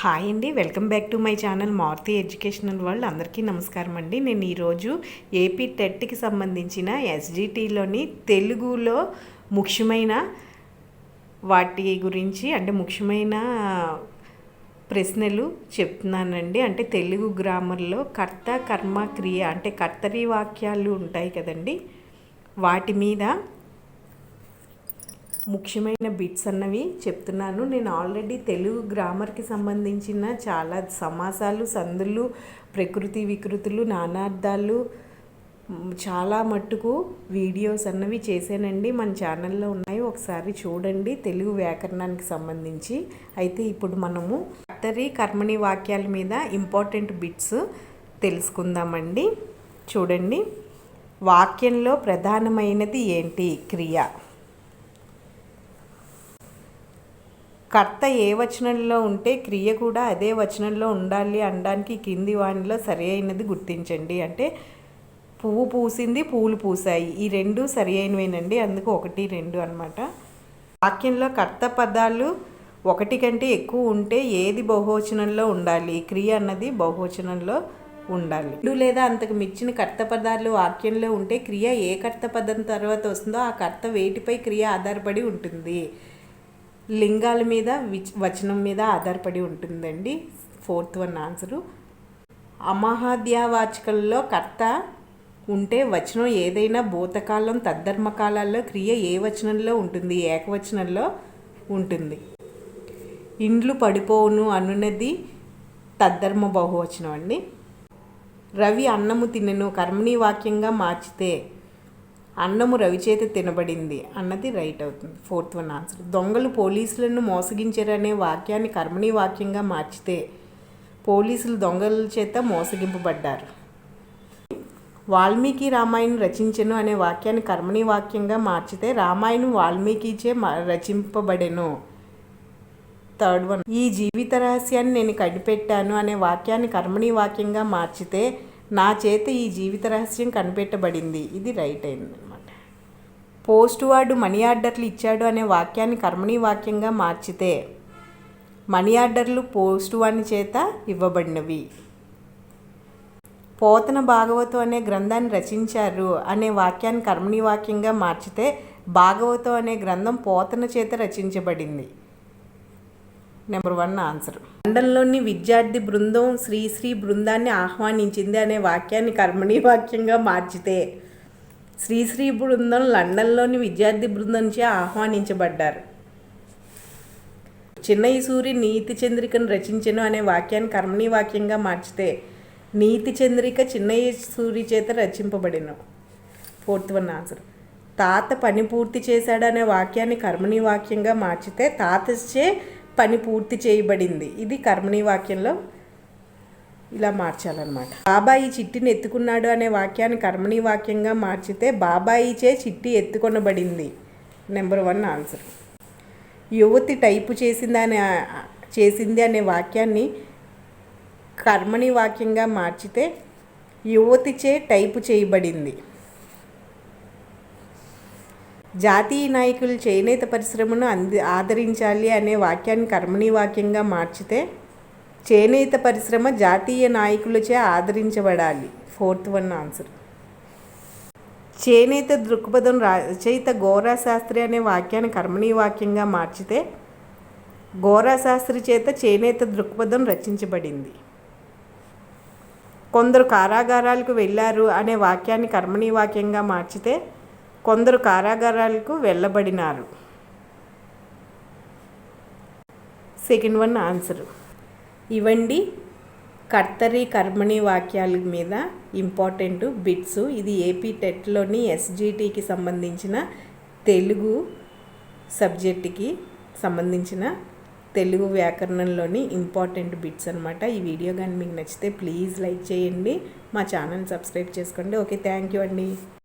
Hi అండి welcome back to my channel Maruti educational world అందరికీ నమస్కారం అండి. నేను ఈరోజు ఏపీ టెట్కి సంబంధించిన ఎస్జిటిలోని తెలుగులో ముఖ్యమైన వాటి గురించి అంటే ముఖ్యమైన ప్రశ్నలు చెప్తున్నానండి. అంటే తెలుగు గ్రామర్లో కర్త కర్మ క్రియ అంటే కర్తరి వాక్యాలు ఉంటాయి కదండి. వాటి మీద ముఖ్యమైన బిట్స్ అన్నవి చెప్తున్నాను. నేను ఆల్రెడీ తెలుగు గ్రామర్కి సంబంధించిన చాలా సమాసాలు సందులు ప్రకృతి వికృతులు నానార్థాలు చాలా మట్టుకు వీడియోస్ అన్నవి చేశానండి. మన ఛానల్లో ఉన్నాయి. ఒకసారి చూడండి. తెలుగు వ్యాకరణానికి సంబంధించి. అయితే ఇప్పుడు మనము కర్తరి కర్మణి వాక్యాల మీద ఇంపార్టెంట్ బిట్స్ తెలుసుకుందామండి. చూడండి. వాక్యంలో ప్రధానమైనది ఏంటి? క్రియ. కర్త ఏ వచనంలో ఉంటే క్రియ కూడా అదే వచనంలో ఉండాలి అనడానికి కింది వానిలో సరి అయినది గుర్తించండి. అంటే పువ్వు పూసింది పూలు పూసాయి ఈ రెండు సరి అయినవేనండి. అందుకు ఒకటి రెండు అనమాట వాక్యంలో కర్త పదాలు ఒకటి కంటే ఎక్కువ ఉంటే ఏది బహువచనంలో ఉండాలి? క్రియ అన్నది బహువచనంలో ఉండాలి. రెండు లేదా అంతకు మించిన కర్త పదాలు వాక్యంలో ఉంటే క్రియ ఏ కర్త పదం తర్వాత వస్తుందో ఆ కర్త వేటిపై క్రియ ఆధారపడి ఉంటుంది. లింగాల మీద వచనం మీద ఆధారపడి ఉంటుందండి. Fourth one answer. అమహాద్యావాచకంలో కర్త ఉంటే వచనం ఏదైనా భూతకాలం తద్ధర్మకాలాల్లో క్రియ ఏ వచనంలో ఉంటుంది? ఏకవచనంలో ఉంటుంది. ఇండ్లు పడిపోవును అనున్నది తద్ధర్మ బహువచనం అండి. రవి అన్నము తినను కర్మణి వాక్యంగా మార్చితే అన్నము రవిచేత తినబడింది అన్నది రైట్ అవుతుంది. Fourth one answer. దొంగలు పోలీసులను మోసగించారనే వాక్యాన్ని కర్మణి వాక్యంగా మార్చితే పోలీసులు దొంగల చేత మోసగింపబడ్డారు. వాల్మీకి రామాయణం రచించెను అనే వాక్యాన్ని కర్మణి వాక్యంగా మార్చితే రామాయణం వాల్మీకిచే రచింపబడెను. Third one. ఈ జీవిత రహస్యాన్ని నేను కనిపెట్టాను అనే వాక్యాన్ని కర్మణి వాక్యంగా మార్చితే నా చేత ఈ జీవిత రహస్యం కనిపెట్టబడింది. ఇది రైట్ అయింది. పోస్ట్ వార్డు మనీ ఆర్డర్లు ఇచ్చాడు అనే వాక్యాన్ని కర్మణి వాక్యంగా మార్చితే మనీ ఆర్డర్లు పోస్ట్ వాడిని చేత ఇవ్వబడినవి. పోతన భాగవతం అనే గ్రంథాన్ని రచించారు అనే వాక్యాన్ని కర్మణి వాక్యంగా మార్చితే భాగవతం అనే గ్రంథం పోతన చేత రచించబడింది. Number one answer. లండన్లోని విద్యార్థి బృందం శ్రీశ్రీ బృందాన్ని ఆహ్వానించింది అనే వాక్యాన్ని కర్మణి వాక్యంగా మార్చితే శ్రీశ్రీ బృందం లండన్లోని విద్యార్థి బృందంచే ఆహ్వానించబడ్డారు. చిన్నయ్య సూరి నీతి చంద్రికను రచించను అనే వాక్యాన్ని కర్మణి వాక్యంగా మార్చితే నీతి చంద్రిక చిన్నయ్య సూరి చేత రచింపబడిన. Fourth one answer. తాత పని పూర్తి చేశాడు అనే వాక్యాన్ని కర్మణి వాక్యంగా మార్చితే తాతచే పని పూర్తి చేయబడింది. ఇది కర్మణి వాక్యంలో ఇలా మార్చాలన్నమాట. బాబాయి చిట్టిని ఎత్తుకున్నాడు అనే వాక్యాన్ని కర్మణి వాక్యంగా మార్చితే బాబాయిచే చిట్టి ఎత్తుకొనబడింది. నెంబర్ వన్ ఆన్సర్ యువతి టైపు చేసింది అనే చేసింది అనే వాక్యాన్ని కర్మణి వాక్యంగా మార్చితే యువతిచే టైపు చేయబడింది. జాతీయ నాయకులు చేనేత పరిశ్రమను అంది ఆదరించాలి అనే వాక్యాన్ని కర్మణి వాక్యంగా మార్చితే చేనేత పరిశ్రమ జాతీయ నాయకులచే ఆదరించబడాలి. ఫోర్త్ వన్ ఆన్సర్ చేనేత దృక్పథం రచయిత గోరా శాస్త్రి అనే వాక్యాన్ని కర్మణీ వాక్యంగా మార్చితే గోరా శాస్త్రి చేత చేనేత దృక్పథం రచించబడింది. కొందరు కారాగారాలకు వెళ్ళారు అనే వాక్యాన్ని కర్మణీ వాక్యంగా మార్చితే కొందరు కారాగారాలకు వెళ్ళబడినారు. సెకండ్ వన్ ఆన్సర్ ఇవండి కర్తరి కర్మణి వాక్యాల మీద ఇంపార్టెంట్ బిట్స్. ఇది ఏపీ టెట్లోని ఎస్జిటికి సంబంధించిన తెలుగు సబ్జెక్టుకి సంబంధించిన తెలుగు వ్యాకరణంలోని ఇంపార్టెంట్ బిట్స్ అనమాట ఈ వీడియో కానీ మీకు నచ్చితే ప్లీజ్ లైక్ చేయండి. మా ఛానల్ సబ్స్క్రైబ్ చేసుకోండి. ఓకే థ్యాంక్ యూ అండి.